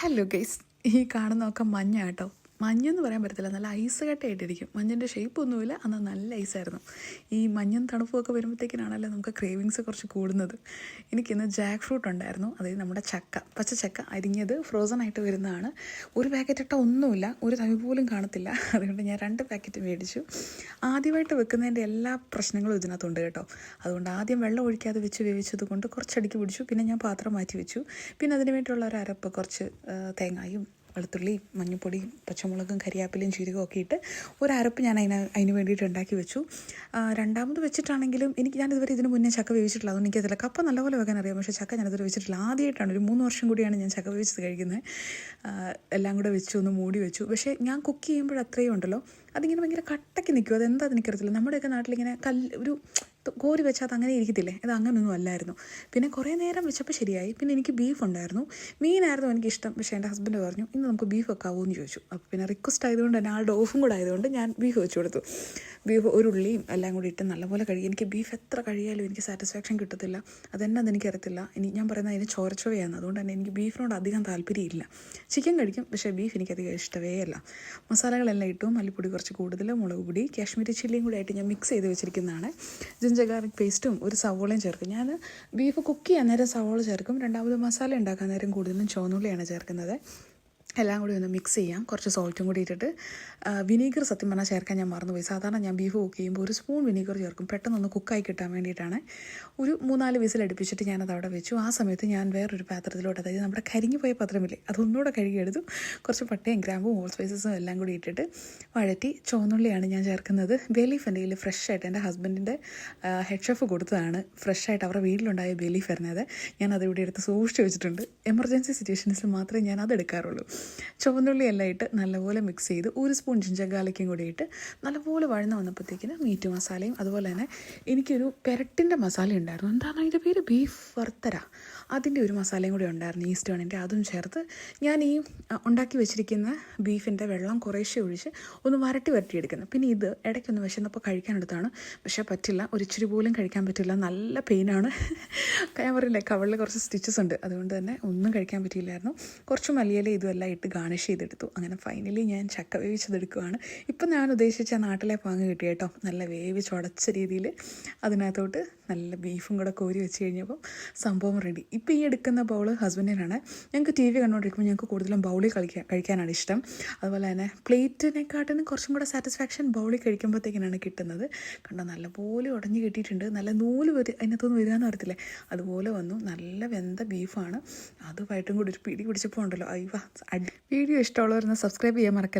Hello guys ഈ കാണുന്നതൊക്കെ മഞ്ഞ കേട്ടോ. മഞ്ഞെന്ന് പറയാൻ പറ്റത്തില്ല. നല്ല ഐസ് കട്ടയായിട്ടിരിക്കും മഞ്ഞിന്റെ ഷേപ്പ് ഒന്നുമില്ല. അന്ന് നല്ല ഐസായിരുന്നു. ഈ മഞ്ഞും തണുപ്പുമൊക്കെ വരുമ്പോഴത്തേക്കിനാണല്ലോ നമുക്ക് ക്രേവിങ്സ് കുറച്ച് കൂടുന്നത്. എനിക്കിന്ന് ജാക്ക് ഫ്രൂട്ട് ഉണ്ടായിരുന്നു. അതായത് നമ്മുടെ ചക്ക. പച്ച ചക്ക അരിഞ്ഞത് ഫ്രോസൺ ആയിട്ട് വരുന്നതാണ്. ഒരു പാക്കറ്റ് ഇട്ട ഒന്നുമില്ല. ഒരു തവി പോലും കാണത്തില്ല. അതുകൊണ്ട് ഞാൻ രണ്ട് പാക്കറ്റ് മേടിച്ചു. ആദ്യമായിട്ട് വെക്കുന്നതിന്റെ എല്ലാ പ്രശ്നങ്ങളും ഇതിനകത്തുണ്ട് കേട്ടോ. അതുകൊണ്ട് ആദ്യം വെള്ളം ഒഴിക്കാതെ വെച്ച് വേവിച്ചത് കൊണ്ട് കുറച്ചടിക്ക് പിടിച്ചു. പിന്നെ ഞാൻ പാത്രം മാറ്റി വെച്ചു പിന്നെ അതിന് വേണ്ടിയുള്ള ഒരു അരപ്പ് കുറച്ച് തേങ്ങായും വെളുത്തുള്ളിയും മഞ്ഞൾപ്പൊടിയും പച്ചമുളകും കരിയാപ്പിലയും ജീരകവും ഒക്കെ ഇട്ട് ഒരു അരപ്പ് ഞാൻ അതിന് അതിന് വേണ്ടിയിട്ട് ഉണ്ടാക്കി വെച്ചു. രണ്ടാമത് വെച്ചിട്ടാണെങ്കിലും എനിക്ക് ഞാൻ ഇതുവരെ ഇതിന് മുന്നേ ചക്ക വേവിച്ചിട്ടില്ല. അതുകൊണ്ട് എനിക്കതില്ല. കപ്പ നല്ലപോലെ വെക്കാൻ അറിയാം. പക്ഷേ ചക്ക ഞാനത് വെച്ചിട്ടില്ല. ആദ്യമായിട്ടാണ്. ഒരു മൂന്ന് വർഷം കൂടിയാണ് ഞാൻ ചക്ക വേവിച്ചത് കഴിക്കുന്നത്. എല്ലാം കൂടെ വെച്ചു ഒന്ന് മൂടി വെച്ചു. പക്ഷേ ഞാൻ കുക്ക് ചെയ്യുമ്പോൾ അത്രയും ഉണ്ടല്ലോ. അതിങ്ങനെ ഭയങ്കര കട്ടയ്ക്ക് നിൽക്കും അതെന്താ എനിക്കറിയത്തില്ല നമ്മുടെയൊക്കെ നാട്ടിലിങ്ങനെ കല്ല് ഒരു കോരി വെച്ചാൽ അത് അങ്ങനെ ഇരിക്കത്തില്ലേ? അത് അങ്ങനെയൊന്നും അല്ലായിരുന്നു. പിന്നെ കുറേ നേരം വെച്ചപ്പോൾ ശരിയായി. പിന്നെ എനിക്ക് ബീഫ് ഉണ്ടായിരുന്നു. മീനായിരുന്നു എനിക്കിഷ്ടം. പക്ഷേ എന്റെ ഹസ്ബൻഡ് പറഞ്ഞു ഇന്ന് നമുക്ക് ബീഫ് വെക്കാവോ എന്ന് ചോദിച്ചു. അപ്പോൾ പിന്നെ റിക്വസ്റ്റ് ആയതുകൊണ്ട് തന്നെ ആളുടെ ഓഫും കൂടെ ആയതുകൊണ്ട് ഞാൻ ബീഫ് വെച്ച് കൊടുത്തു. ബീഫ് ഒരു ഉള്ളിയും എല്ലാം കൂടി ഇട്ട് നല്ലപോലെ കഴുകി. എനിക്ക് ബീഫ് എത്ര കഴിയാലും എനിക്ക് സാറ്റിസ്ഫാക്ഷൻ കിട്ടത്തില്ല. അതെന്നെ അതെനിക്കറിയത്തില്ല ഇനി ഞാൻ പറയുന്നത് അതിന് ചോരച്ചോവയാണ്. അതുകൊണ്ട് തന്നെ എനിക്ക് ബീഫിനോട് അധികം താല്പര്യമില്ല. ചിക്കൻ കഴിക്കും. പക്ഷേ ബീഫ് എനിക്കധികം ഇഷ്ടമേ അല്ല. മസാലകളെല്ലാം ഇട്ടു. മല്ലിപ്പൊടി കുറച്ച് കൂടുതൽ മുളക് പൊടി കാശ്മീരി ചില്ലിയും കൂടി ആയിട്ട് ഞാൻ മിക്സ് ചെയ്ത് വെച്ചിരിക്കുന്നതാണ്. ജിഞ്ചർ ഗാർലിക് പേസ്റ്റും ഒരു സവോളയും ചേർക്കും. ഞാൻ ബീഫ് കുക്ക് ചെയ്യാൻ നേരം സവോള ചേർക്കും. രണ്ടാമത് മസാല ഉണ്ടാക്കാൻ നേരം കൂടുതലും ചുവന്നുള്ളിയാണ് ചേർക്കുന്നത്. എല്ലാം കൂടി ഒന്ന് മിക്സ് ചെയ്യാം. കുറച്ച് സോൾട്ടും കൂടി ഇട്ടിട്ട്. വിനീഗർ സത്യം പറഞ്ഞാൽ ചേർക്കാൻ ഞാൻ മറന്നുപോയി. സാധാരണ ഞാൻ ബീഫ് കുക്ക് ചെയ്യുമ്പോൾ ഒരു സ്പൂൺ വിനീഗർ ചേർക്കും. പെട്ടെന്നൊന്ന് കുക്കായി കിട്ടാൻ വേണ്ടിയിട്ടാണ്. ഒരു മൂന്നാൽ വിസിൽ അടുപ്പിച്ചിട്ട് ഞാനത് അവിടെ വെച്ചു. ആ സമയത്ത് ഞാൻ വേറൊരു പാത്രത്തിലോട്ട് അതായത് നമ്മുടെ കരിഞ്ഞു പോയ പത്രമില്ലേ അതൊന്നുകൂടെ കഴുകിയെടുത്തു. കുറച്ച് പട്ടയും ഗ്രാമ്പും ഹോൾ സ്പൈസസും എല്ലാം കൂടി ഇട്ടിട്ട് വഴറ്റി ചുവന്നുള്ളിയാണ് ഞാൻ ചേർക്കുന്നത്. ബേലീഫ് എന്റെ കയ്യിൽ ഫ്രഷ് ആയിട്ട് എന്റെ ഹസ്ബൻഡിന്റെ ഹെഡ് ഷെഫ് കൊടുത്തതാണ്. ഫ്രഷ് ആയിട്ട് അവരുടെ വീട്ടിലുണ്ടായ ബേലീഫ് ഞാൻ ഞാനത് ഇവിടെ എടുത്ത് സൂക്ഷിച്ച് വെച്ചിട്ടുണ്ട്. എമർജൻസി സിറ്റുവേഷൻസിൽ മാത്രമേ ഞാൻ അത് എടുക്കാറുള്ളൂ ചുവന്നുള്ളി എല്ലാം ഇട്ട് നല്ലപോലെ മിക്സ് ചെയ്ത് ഒരു സ്പൂൺ ജിഞ്ചർ ഗാർലിക്കും കൂടി ഇട്ട് നല്ലപോലെ വഴന്ന് വന്നപ്പോഴത്തേക്കിന് മീറ്റ് മസാലയും അതുപോലെ തന്നെ എനിക്കൊരു പെരട്ടിന്റെ മസാല ഉണ്ടായിരുന്നു. എന്താണ് അതിന്റെ പേര്? ബീഫ് വറുത്തര അതിന്റെ ഒരു മസാലയും കൂടി ഉണ്ടായിരുന്നു ഈസ്റ്റ് വേണിന്റെ അതും ചേർത്ത് ഞാൻ ഈ ഉണ്ടാക്കി വെച്ചിരിക്കുന്ന ബീഫിന്റെ വെള്ളം കുറേശ്ശെ ഒഴിച്ച് ഒന്ന് വരട്ടി വരട്ടിയെടുക്കുന്നത് പിന്നെ ഇത് ഇടയ്ക്കൊന്ന് വിശന്നപ്പോൾ കഴിക്കാനെടുത്താണ്. പക്ഷേ പറ്റില്ല. ഒരിച്ചിരി പോലും കഴിക്കാൻ പറ്റില്ല. നല്ല പെയിനാണ് ഞാൻ പറയില്ലേ കവളിൽ കുറച്ച് സ്റ്റിച്ചസ് ഉണ്ട്. അതുകൊണ്ട് തന്നെ ഒന്നും കഴിക്കാൻ പറ്റിയില്ലായിരുന്നു. കുറച്ച് മല്ലിയില ഇതുമെല്ലാം ഇട്ട് ഗാർണിഷ് ചെയ്തെടുത്തു. അങ്ങനെ ഫൈനലി ഞാൻ ചക്ക വേവിച്ചതെടുക്കുവാണ്. ഇപ്പം ഞാൻ ഉദ്ദേശിച്ച നാട്ടിലെ പാങ്ങ് കിട്ടി കേട്ടോ. നല്ല വേവിച്ചുടച്ച രീതിയിൽ അതിനകത്തോട്ട് നല്ല ബീഫും കൂടെ കോരി വെച്ച് കഴിഞ്ഞപ്പോൾ സംഭവം റെഡി ഇപ്പോൾ ഈ എടുക്കുന്ന ബൗൾ ഹസ്ബൻഡിനാണ് ഞങ്ങൾക്ക് ടി വി കണ്ടുകൊണ്ടിരിക്കുമ്പോൾ ഞങ്ങൾക്ക് കൂടുതലും ബൗളിൽ കളിക്കാൻ കഴിക്കാനാണ് ഇഷ്ടം. അതുപോലെ തന്നെ പ്ലേറ്റിനെക്കാട്ടിനും കുറച്ചും കൂടെ സാറ്റിസ്ഫാക്ഷൻ ബൗളിൽ കഴിക്കുമ്പോഴത്തേക്കിനാണ് കിട്ടുന്നത്. കണ്ടോ നല്ലപോലെ ഉടഞ്ഞ് കിട്ടിയിട്ടുണ്ട്. നല്ല നൂൽ വരും അതിനകത്തൊന്നും വരിക എന്ന് പറയത്തില്ലേ അതുപോലെ വന്നു. നല്ല വെന്ത ബീഫാണ് അതുമായിട്ടും കൂടി ഒരു പിടി പിടിച്ചപ്പോൾ ഉണ്ടല്ലോ അയ്യോ വീഡിയോ ഇഷ്ടമുള്ളവർ സബ്സ്ക്രൈബ് ചെയ്യാൻ മറക്കല്ല?